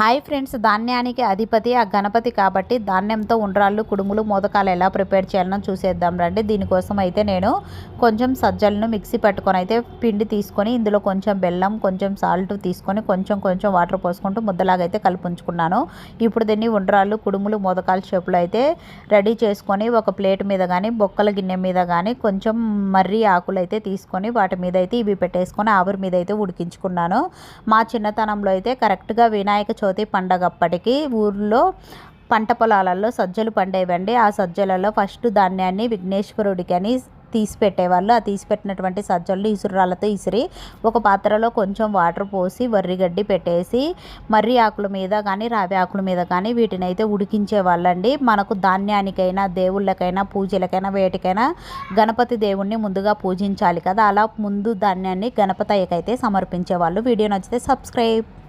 Hi friends ధాన్యానికి అధిపతి ఆ గణపతి కాబట్టి ధాన్యంతో ఉండ్రాళ్ళు కుడుములు మోదకాలు ఎలా ప్రిపేర్ చేయాలనో చూసేద్దాం రండి. దీనికోసం అయితే నేను కొంచెం సజ్జలను మిక్సీ పెట్టుకొని అయితే పిండి తీసుకొని ఇందులో కొంచెం బెల్లం కొంచెం సాల్ట్ తీసుకొని కొంచెం కొంచెం వాటర్ పోసుకుంటూ ముద్దలాగా అయితే కలిపించుకున్నాను. ఇప్పుడు దీన్ని ఉండ్రాళ్ళు కుడుములు మోదకాల షేపులో అయితే రెడీ చేసుకొని ఒక ప్లేట్ మీద కానీ బొక్కల గిన్నె మీద కానీ కొంచెం మర్రి ఆకులు అయితే తీసుకొని వాటి మీద అయితే ఇవి పెట్టేసుకొని ఆవిరి మీద అయితే ఉడికించుకున్నాను. మా చిన్నతనంలో అయితే కరెక్ట్గా వినాయక చవితి పండగప్పటికి ఊర్లో పంట పొలాలలో సజ్జలు పండేవండి. ఆ సజ్జలలో ఫస్ట్ ధాన్యాన్ని విఘ్నేశ్వరుడికి అని తీసి పెట్టేవాళ్ళు ఆ తీసి పెట్టినటువంటి సజ్జలు ఇసురాలతో ఇసిరి ఒక పాత్రలో కొంచెం వాటర్ పోసి వర్రిగడ్డి పెట్టేసి మర్రి ఆకుల మీద కానీ రావి ఆకుల మీద కానీ వీటిని అయితే ఉడికించే వాళ్ళండి మనకు ధాన్యానికైనా దేవుళ్ళకైనా పూజలకైనా వేటికైనా గణపతి దేవుణ్ణి ముందుగా పూజించాలి కదా. అలా ముందు ధాన్యాన్ని గణపతయ్యకైతే సమర్పించేవాళ్ళు. వీడియో నచ్చితే సబ్స్క్రైబ్.